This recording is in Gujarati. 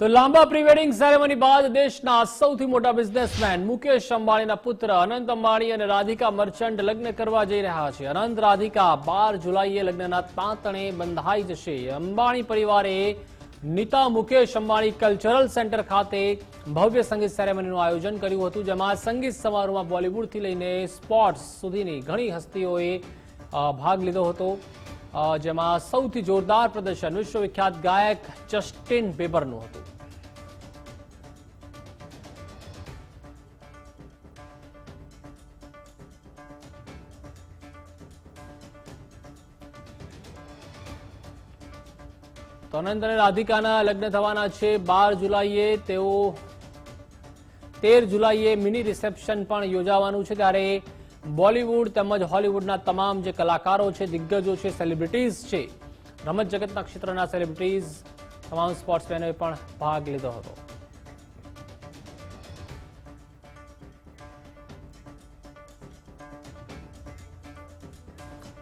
તો લાંબા પ્રીવેડિંગ સેરેમની બાદ દેશના સૌથી મોટા બિઝનેસમેન મુકેશ અંબાણીના પુત્ર અનંત અંબાણી અને રાધિકા મર્ચન્ટ લગ્ન કરવા જઈ રહ્યા છે. અનંત, રાધિકા, બાર જુલાઈએ લગ્નના તાંતણે બંધાઈ જશે. અંબાણી પરિવારે નીતા મુકેશ અંબાણી કલ્ચરલ સેન્ટર ખાતે ભવ્ય સંગીત સેરેમનીનું આયોજન કર્યું હતું, જેમાં સંગીત સમારોહમાં બોલિવૂડથી લઈને સ્પોર્ટ્સ સુધીની ઘણી હસ્તીઓએ ભાગ લીધો હતો. જેમાં સૌથી જોરદાર પ્રદર્શન વિશ્વવિખ્યાત ગાયક જસ્ટિન બેબરનું હતું. તો અને રાધિકાના લગ્ન થવાના છે બાર જુલાઈએ. તેઓ તેર જુલાઈએ મિની રિસેપ્શન પણ યોજાવાનું છે. ત્યારે બોલિવૂડ તેમજ હોલિવૂડના તમામ જે કલાકારો છે, દિગ્ગજો છે સેલિબ્રિટીઝ છે, રમત જગતના ક્ષેત્રના સેલિબ્રિટીઝ તમામ સ્પોર્ટ્સમેનોએ પણ ભાગ લીધો હતો.